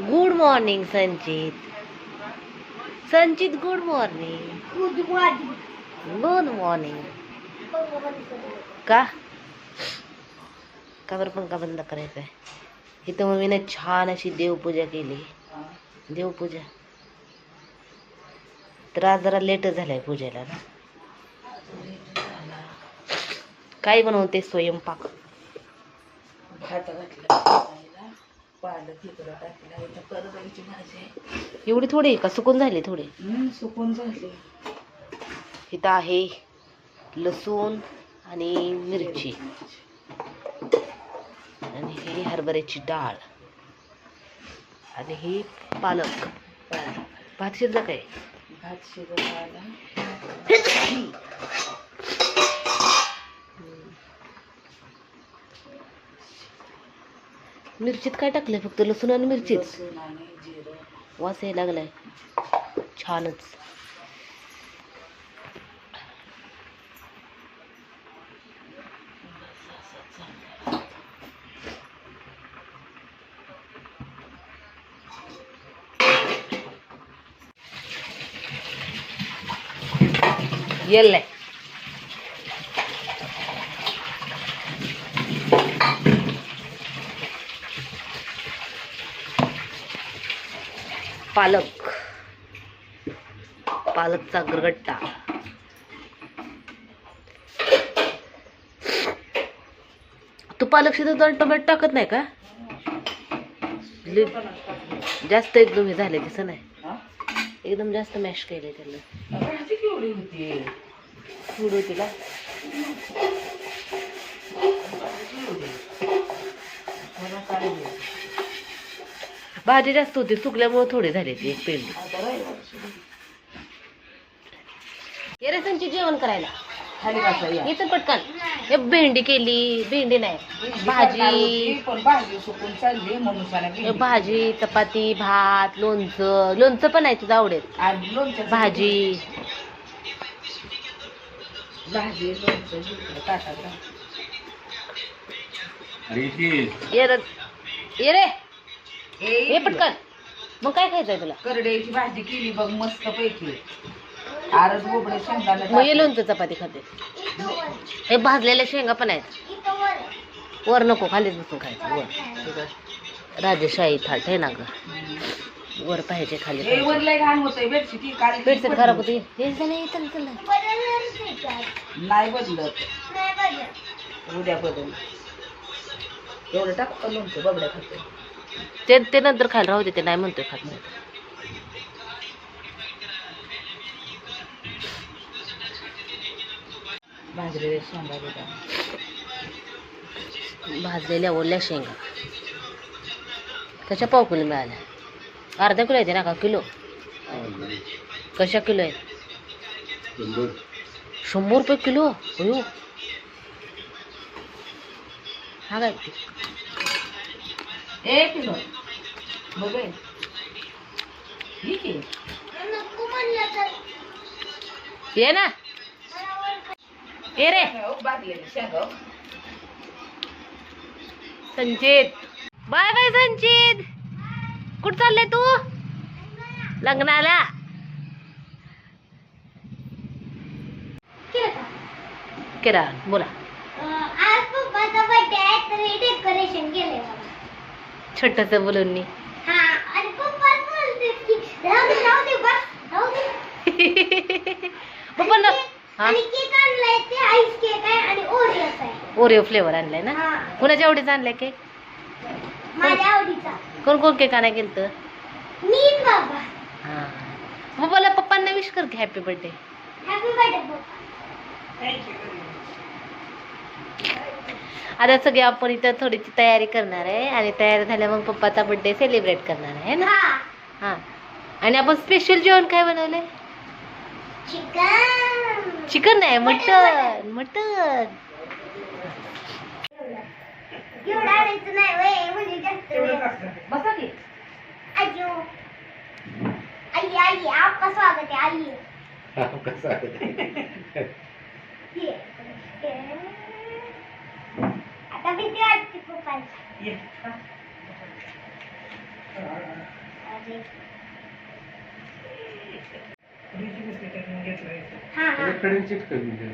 Good morning Sanchit Sanchit good morning good morning का का? बरं पण का बंद करायचं आहे इथं मग मी छान अशी देवपूजा केली. देवपूजा. तर आज जरा लेट झालाय पूजेला ना. काय बनवते स्वयंपाक? पालक इकडं टाकला इथं करडईची भाजी आहे. एवढी थोडी आहे का? सुकून झाली थोडी? सुकून झाली. इथं आहे लसूण आणि मिरची. आणि ही हरभऱ्याची डाळ. आणि ही पालक. भात शिजला काय? भात शिजत मिरचीत काय टाकलंय? फक्त लसूण आणि मिरचीच वास यायला लागलाय. छानच. येल्लाय. पालक. पालकचा गरगट्टा. तू पालक शिजत टोमॅटो टाकत नाही का? जास्त एकदम हे झाले तसं नाही? एकदम जास्त मॅश केले त्याला. होती तिला मला काय नाही. भाजी जास्त होती सुकल्यामुळे थोडी झाली ती एक पेंडी रे जेवण करायला. खाली बसा या. इथं पटकन. हे भेंडी केली भेंडी नाही. भाजी. भाजी चपाती भात लोणचं. लोणचं पण आहे तुझं आवडेल भाजी. भाजी ये रे. ए, पटकन. मग काय खायचंय तुला? करड्याची भाजी केली बघ मस्त पैकी. आरस बोबडे शेंगदाणे मग ये टाकले. लोणचं चपाती खाते. हे भाजलेल्या शेंगा पण आहेत. वर नको खालीच बसून खायचं वर. राजेशाही थाट आहे ना ग. वर पाहिजे खाली घाण होतंय बेडशीट ही. खराब होती. हे झालं चल. नाही बदलत. उद्या बदल. एवढं टाक लोणचं बबड्या खाते. ते ते नंतर खायला राहू दे ते नाही म्हणतोय खात नाही. भाजलेले शेंगा बिगा भाजलेल्या ओल्या शेंगा. कशा पाव किलो मिळाल्या? अर्धा किलो येते ना का? किलो? कशा किलो आहे शंभर रुपये किलो? अयो. हा काय? एक किलो बघ. ठीक आहे. ये ना. ये रे. संचित. बाय बाय संचित. कुठं चालले तू? लग्नाला. किरण बोला आज पप्पाचा बर्थडे आहे तर हे डेकोरेशन केलंय बाबा. छोटस बोलून हा आणि पप्पा बोलते की राहू दे राहू दे बस राहू दे पप्पा ना हा आणि केक आणलाय ते आईस केक आहे आणि ओरिओस आहे. ओरिओ फ्लेवर आणलाय ना? हा. कुणाच्या आवडीचा आणलाय केक? माझ्या आवडीचा. कोण कोण केक आणाय गेलं तर मी बाबा. हा. पप्पाला पप्पांना विश कर की हॅपी बर्थडे हॅपी बर्थडे पप्पा. आता सगळे आपण इथं थोडीशी तयारी करणार आहे. आणि तयारी झाल्या मग पप्पाचा बर्थडे सेलिब्रेट करणार आहे ना? हा. हा. आणि आपण स्पेशल जेवण काय बनवलंय? चिकन. चिकन नाही मटन मटन. एवढं आणायचं है. आता भीती वाटते पप्पांची ये. हा हा इकडे चिटकवून दे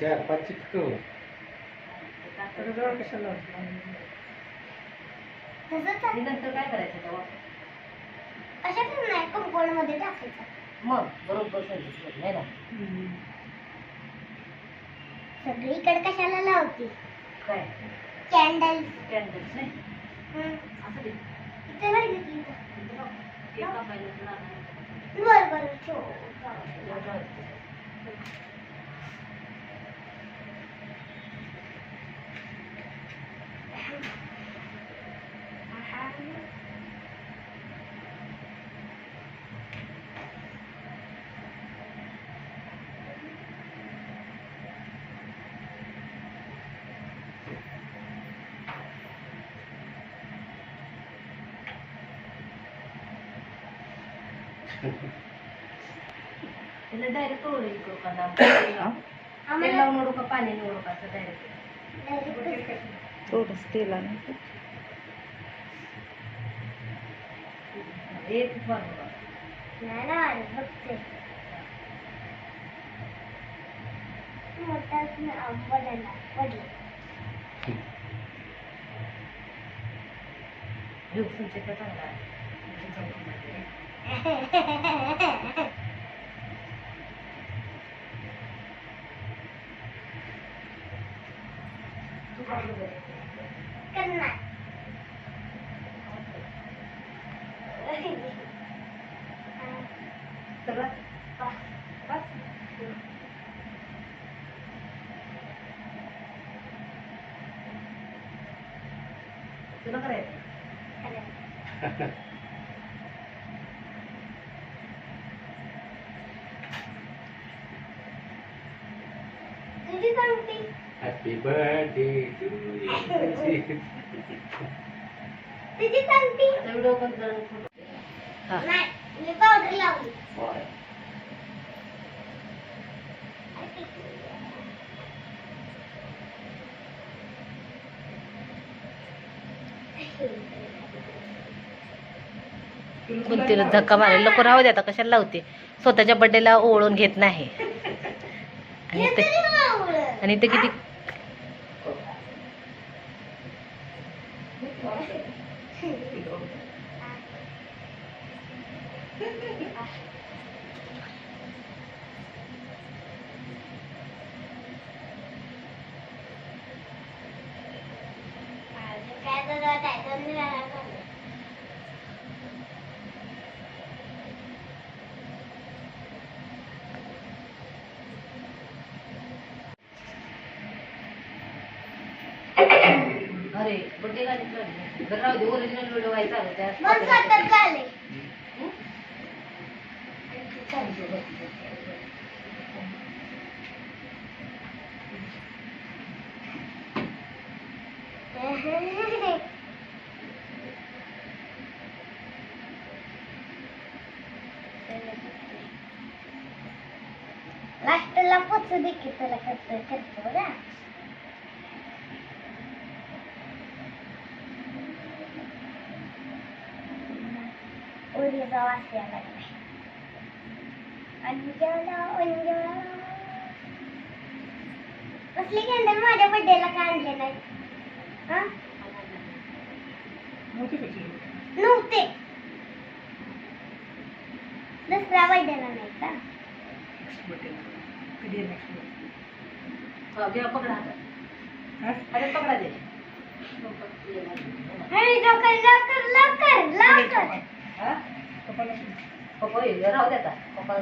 चार पाच चिटकव तसंच आहे. नंतर काय करायचं तेव्हा कशातच नाही कंपाऊंडमध्ये टाकायचं मग बरोबर सांगितलं नाही ना सगळीकडे कशाला लावते? काय? कॅन्डल कॅन्डल्स नाही? असं दे. इथे राहिली की इथं. केक कापायला तुला नाही. बरं बरं. ठेव. डायरेक्ट ओळी करू का नाम तेल आम्हाला लावून ओढू का पाणी ओढू का असं डायरेक्ट direct थोडंच तेल आणि एक बनवा नाही ना अरे बघते मोठा पडला पडले दिवसांचे तर चांगला आहे तू काय बघ करणार सगळं बस तुला करायचं तुझी सांगते हॅपी बर्थडे टू व्हिडिओ हा नाही मी पावडर लावली धक्का मारेल? नको राहू दे आता कशाला लावते? स्वतःच्या बड्डेला ओळून घेत नाही. आणि ते आणि ते किती 哇，这么多！啊，哈哈哈哈哈！अरे बड्डे चालली. बरं राहू दे ओरिजिनल व्हिडिओ व्हायचा लास्टला पोचू दे की तुला करतो करतो बघा उडीचा वास यायला लागलाय अंजला अंजला कसली कॅन्डल माझ्या बर्थडेला का आणले नाही हा नव्हते. दुसऱ्या बर्थडेला नाही का हा, पकडा अरे पकडा दे लवकर लवकर लवकर पप्पा राहू पप्पा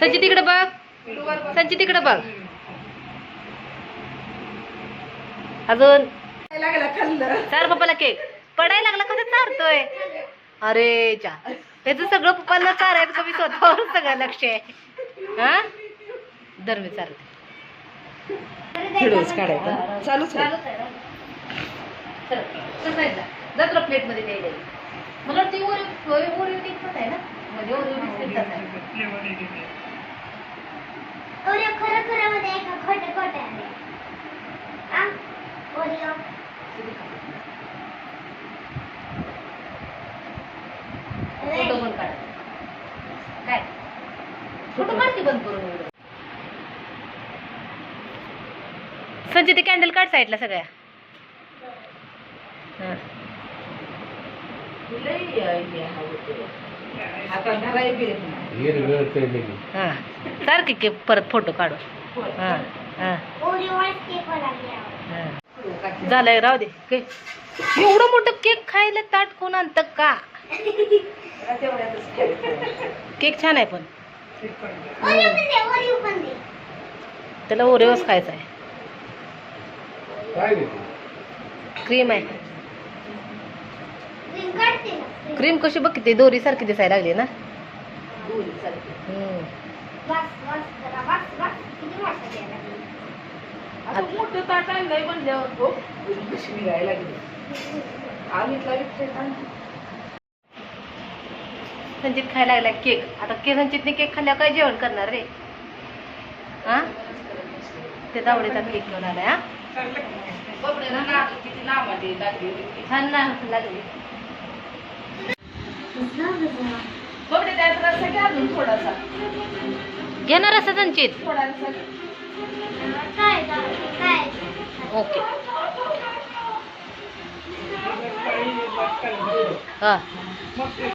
संची तिकडे बघ. संची तिकडे बघ. अजून? लागला खाल्लं. चार पप्पाला केक. पडायला लागला कसं चारतोय? अरे चा. त्याचं सगळं पप्पाला चारायचं कमी स्वतःवर सगळं लक्ष आहे. हा? दर मी चालते व्हिडिओज काढायचा. चालूच आहे प्लेटमध्ये द्यायला मला वाटतं ओरिओ ओरिओ टिकत आहे ना? ओरिओ बिस्किटचाच आहे. ओरिओ खरं खरं मध्ये आहे का? खोटं खोटं आहे. आ? ओरिओ फोटो पण काढ. काय? फोटो काढते बंद करून संजय ते कॅन्डल काढ साईडला सगळ्या. हां. सारखे की परत फोटो काढू. हां हां. हां. झालंय राहू दे. केक एवढं मोठं केक खायला ताट कोण आणतं का. केक छान आहे पण. त्याला ओरेवच खायचा आहे. क्रीम आहे. क्रीम काढते ना क्रीम कशी बघ किती दोरी सारखी दिसायला लागली ना. मोठं ताट आणलंय म्हणल्यावर हो कशी निघायला लागली आम्हीतला विषय संचित खायला लागला केक. आता के संचितने केक खाल्ल्यावर काय जेवण करणार रे? हा? ते दावडीचा केक घेऊन आलाय हा. छान ना लागली. घेणार असं संचित थोडासा. काय झालं? काय ओके. हा.